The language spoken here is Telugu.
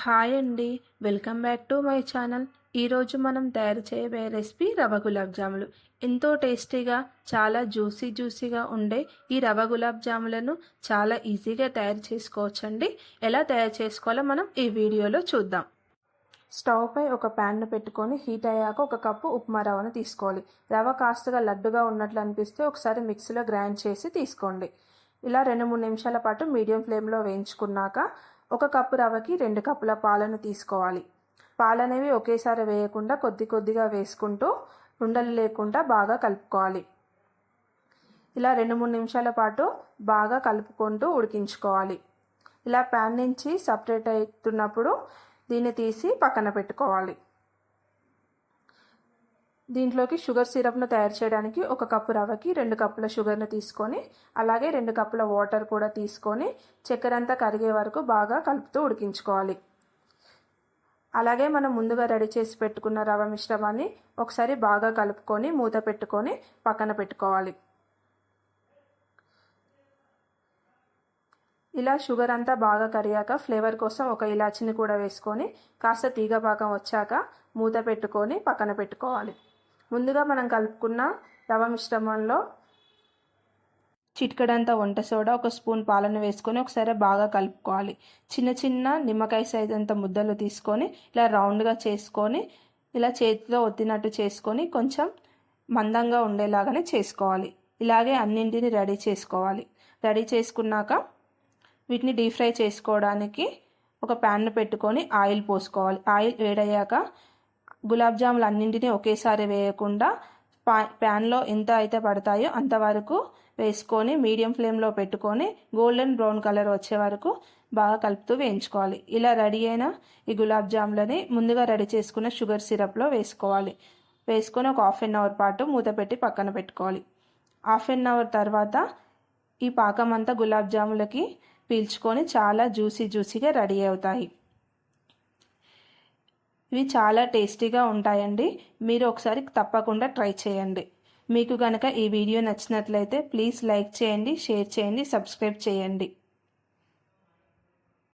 హాయ్ అండి. Welcome back to my channel. ఈరోజు మనం తయారు చేయబోయే రెసిపీ రవ గులాబ్ జాములు. ఎంతో టేస్టీగా చాలా జ్యూసీ జ్యూసీగా ఉండే ఈ రవ గులాబ్ జాములను చాలా ఈజీగా తయారు చేసుకోవచ్చండి. ఎలా తయారు చేసుకోవాలో మనం ఈ వీడియోలో చూద్దాం. స్టవ్ పై ఒక ప్యాన్ను పెట్టుకొని హీట్ అయ్యాక ఒక కప్పు ఉప్మా రవ్వను తీసుకోవాలి. రవ కాస్తగా లడ్డుగా ఉన్నట్లు అనిపిస్తే ఒకసారి మిక్సీలో గ్రైండ్ చేసి తీసుకోండి. ఇలా రెండు మూడు నిమిషాల పాటు మీడియం ఫ్లేమ్లో వేయించుకున్నాక ఒక కప్పు రవ్వకి రెండు కప్పుల పాలను తీసుకోవాలి. పాలనేవి ఒకేసారి వేయకుండా కొద్ది కొద్దిగా వేసుకుంటూ ఉండలు లేకుండా బాగా కలుపుకోవాలి. ఇలా రెండు మూడు నిమిషాల పాటు బాగా కలుపుకుంటూ ఉడికించుకోవాలి. ఇలా ప్యాన్ నుంచి సపరేట్ అవుతున్నప్పుడు దీన్ని తీసి పక్కన పెట్టుకోవాలి. దీంట్లోకి షుగర్ సిరప్ను తయారు చేయడానికి ఒక కప్పు రవ్వకి రెండు కప్పుల షుగర్ను తీసుకొని అలాగే రెండు కప్పుల వాటర్ కూడా తీసుకొని చక్కెర అంతా కరిగే వరకు బాగా కలుపుతూ ఉడికించుకోవాలి. అలాగే మనం ముందుగా రెడీ చేసి పెట్టుకున్న రవ్వ మిశ్రమాన్ని ఒకసారి బాగా కలుపుకొని మూత పెట్టుకొని పక్కన పెట్టుకోవాలి. ఇలా షుగర్ అంతా బాగా కరిగాక ఫ్లేవర్ కోసం ఒక ఇలాచిని కూడా వేసుకొని కాస్త తీగ భాగం వచ్చాక మూత పెట్టుకొని పక్కన పెట్టుకోవాలి. ముందుగా మనం కలుపుకున్న రవ మిశ్రమంలో చిటికడంత వంట సోడా ఒక స్పూన్ పాలను వేసుకొని ఒకసారి బాగా కలుపుకోవాలి. చిన్న చిన్న నిమ్మకాయ సైజ్ అంత ముద్దలు తీసుకొని ఇలా రౌండ్గా చేసుకొని ఇలా చేతిలో ఒత్తినట్టు చేసుకొని కొంచెం మందంగా ఉండేలాగానే చేసుకోవాలి. ఇలాగే అన్నింటిని రెడీ చేసుకోవాలి. రెడీ చేసుకున్నాక వీటిని డీప్ ఫ్రై చేసుకోవడానికి ఒక ప్యాన్ను పెట్టుకొని ఆయిల్ పోసుకోవాలి. ఆయిల్ వేడయ్యాక గులాబ్ జాములు అన్నింటినీ ఒకేసారి వేయకుండా పా ప్యాన్లో ఎంత అయితే పడతాయో అంతవరకు వేసుకొని మీడియం ఫ్లేమ్లో పెట్టుకొని గోల్డెన్ బ్రౌన్ కలర్ వచ్చే వరకు బాగా కలుపుతూ వేయించుకోవాలి. ఇలా రెడీ అయిన ఈ గులాబ్ జాములని ముందుగా రెడీ చేసుకున్న షుగర్ సిరప్లో వేసుకోవాలి. వేసుకొని ఒక హాఫ్ అన్ అవర్ పాటు మూత పెట్టి పక్కన పెట్టుకోవాలి. హాఫ్ అన్ అవర్ తర్వాత ఈ పాకం అంతా గులాబ్ జాములకి పీల్చుకొని చాలా జ్యూసీ జ్యూసీగా రెడీ అవుతాయి. ఇవి చాలా టేస్టీగా ఉంటాయండి. మీరు ఒకసారి తప్పకుండా ట్రై చేయండి. మీకు కనుక ఈ వీడియో నచ్చినట్లయితే ప్లీజ్ లైక్ చేయండి షేర్ చేయండి సబ్స్క్రైబ్ చేయండి.